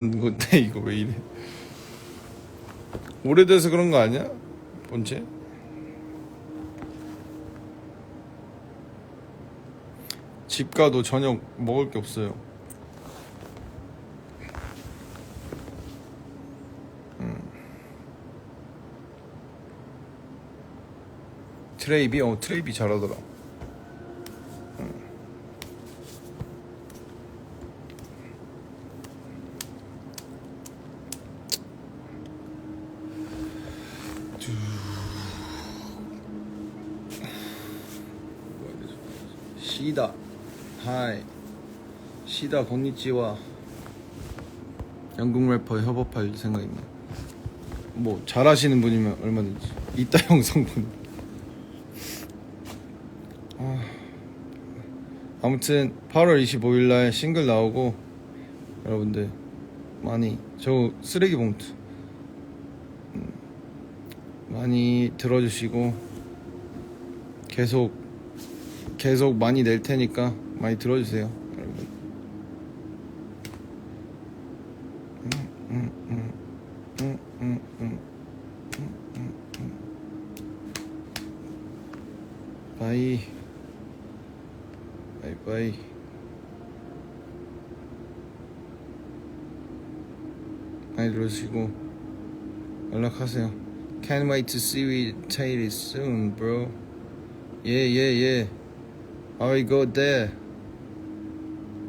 건데 이거 왜 이래? 오래돼서 그런 거 아니야? 본체? 집 가도 저녁 먹을 게 없어요. 음. 트레이비? 어 트레이비 잘하더라. 시다. 하이. 시다 건니치와 영국 래퍼 협업할 생각입니다 뭐 잘하시는 분이면 얼마든지. 이따 영상 본 아, 아무튼 8월 25일날 싱글 나오고 여러분들 많이 저 쓰레기 봉투. 음, 많이 들어주시고 계속 계속 많이 낼 테니까 많이 들어주세요, 여러분. 음, 음, 음, 음, 음, 음. 바이, 바이, 바이. 많이 들어주시고 연락하세요. Can't wait to see you Taylor soon, bro. Yeah, yeah, yeah. I go there.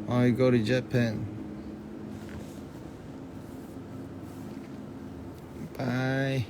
I go to Japan. Bye.